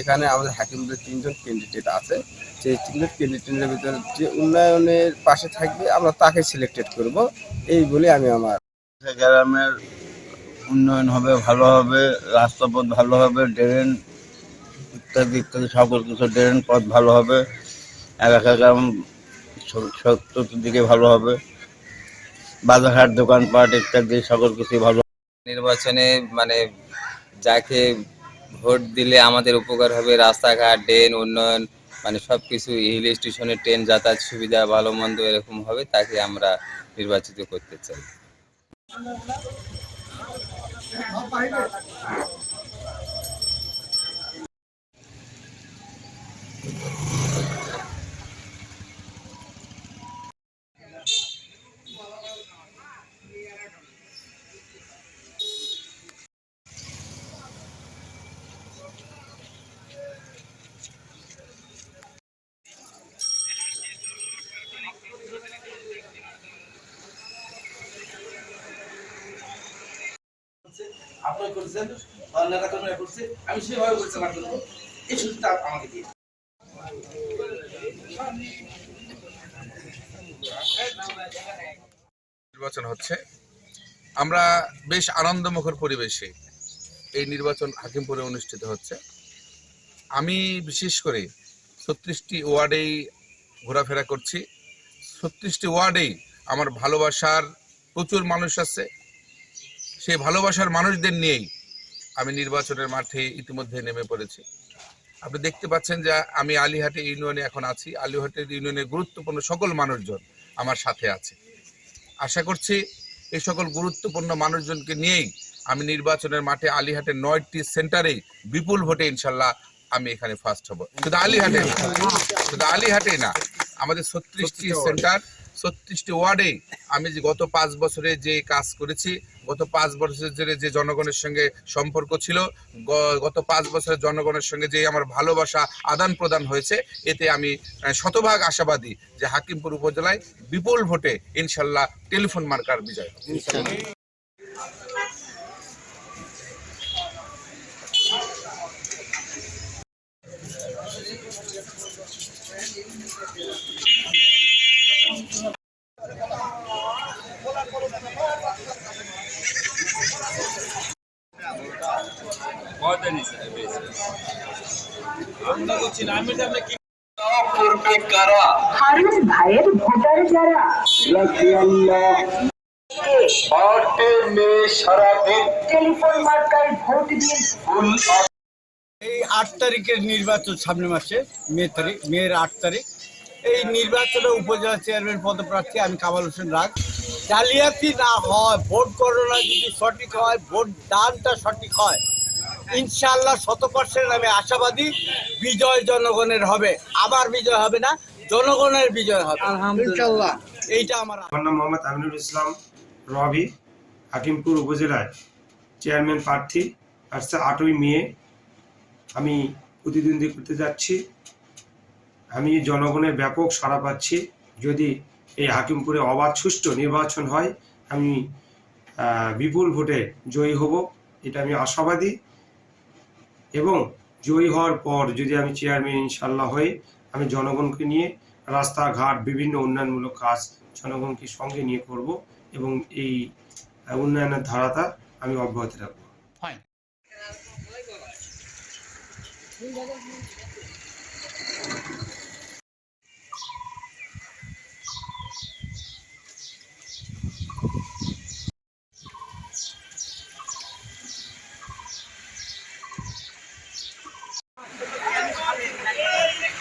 এখানে আমাদের হাকিমদের তিনজন ক্যান্ডিডেট আছে। সেই তিনজন ক্যান্ডিডেটের ভিতরে যে উন্নয়নের পাশে থাকবে, আমরা তাকে সিলেক্টেড করব। এই বলে আমি আমার গ্রামের উন্নয়ন হবে, ভালো হবে রাস্তাপথ ভালো হবে, ড্রেন ইত্যাদি ইত্যাদি সকল কিছু, ড্রেন পথ ভালো হবে, এলাকা গ্রাম চতুর্দিকে ভালো হবে, বাজারহাট, দোকানপাট ইত্যাদি সকল কিছু ভালো নির্বাচনে মানে যাকে ভোট দিলে আমাদের উপকার হবে, রাস্তাঘাট, ড্রেন, উন্নয়ন মানে সব কিছু হিল স্টেশনে ট্রেন যাতায়াত সুবিধা, ভালো মন্দ এরকম হবে, তাকে আমরা নির্বাচিত করতে চাই। আপনারা করেছেন নেতা কর্মীরা করছে, আমি সেভাবে পরিচালনা এই সুযোগটা আমাকে দিয়ে নির্বাচন হচ্ছে। আমরা বেশ আনন্দমুখর পরিবেশে এই নির্বাচন হাকিমপুরে অনুষ্ঠিত হচ্ছে। আমি বিশেষ করে ছত্রিশটি ওয়ার্ডেই ঘোরাফেরা করছি। ছত্রিশটি ওয়ার্ডেই আমার ভালোবাসার প্রচুর মানুষ আছে। সেই ভালোবাসার মানুষদের নিয়েই আমি নির্বাচনের মাঠে ইতিমধ্যে নেমে পড়েছি। আপনি দেখতে পাচ্ছেন যে আমি আলিহাটে ইউনিয়নে এখন আছি। আলিহাটের ইউনিয়নের গুরুত্বপূর্ণ সকল মানুষজন আমার সাথে আছে। আশা করছি এই সকল গুরুত্বপূর্ণ মানুষজনকে নিয়েই আমি নির্বাচনের মাঠে আলিহাটের নয়টি সেন্টারে বিপুল ভোটে ইনশাল্লাহ আমি এখানে ফার্স্ট হব। শুধু আলিহাটে শুধু আলিহাটে না আমাদের ছত্রিশটি সেন্টার ছত্রিশটি ওয়ার্ডে আমি যে গত পাঁচ বছরে যে কাজ করেছি, গত পাঁচ বছরের যে জনগণের সঙ্গে সম্পর্ক ছিল গত পাঁচ বছরের জনগণের সঙ্গে যে আমার ভালোবাসা আদান প্রদান হয়েছে, এতে আমি শতভাগ আশাবাদী যে হাকিমপুর উপজেলায় বিপুল ভোটে ইনশাল্লাহ টেলিফোন মার্কার বিজয় হবে। হারুন ভাইয়ের ভোটার যারা? টেলিফোন মার্কায় ভোট দিন এই আট তারিখের নির্বাচন সামনে মাসে মে তারিখ মেয়ের আট তারিখ। এই নির্বাচনে উপজেলা চেয়ারম্যান পদপ্রার্থী আমি কামাল হোসেন রাগ। জালিয়াতি না হয় ভোট গণনা যদি সঠিক হয় ভোট দানটা সঠিক হয়। ইনশাআল্লাহ শত পার্সেন্ট আমি আশাবাদী বিজয় জনগণের হবে। আবার বিজয় হবে না জনগণের বিজয় হবে। আলহামদুলিল্লাহ। এইটা আমার আমার নাম মোহাম্মদ আমিনুল ইসলাম রবি হাকিমপুর উপজেলায় চেয়ারম্যান প্রার্থী আসছে আটই মে। আমি প্রতিদ্বন্দ্বী করতে যাচ্ছি। আমি জনগণের ব্যাপক সাড়া পাচ্ছি। যদি এই হাকিমপুরে অবাধ সুষ্ঠু নির্বাচন হয় আমি আহ, বিপুল ভোটে জয়ী হব। এটা আমি আশাবাদী। এবং জয়ী হওয়ার পর যদি আমি চেয়ারম্যান ইনশাল্লাহ হয়ে আমি জনগণকে নিয়ে রাস্তাঘাট, বিভিন্ন উন্নয়নমূলক কাজ জনগণকে সঙ্গে নিয়ে করব এবং এই উন্নয়নের ধারাটা আমি অব্যাহত রাখব।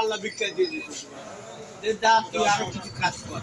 আল্লাহ ভিক্ষা দিয়ে দিতে যা তুই আরও কিছু কাজ কর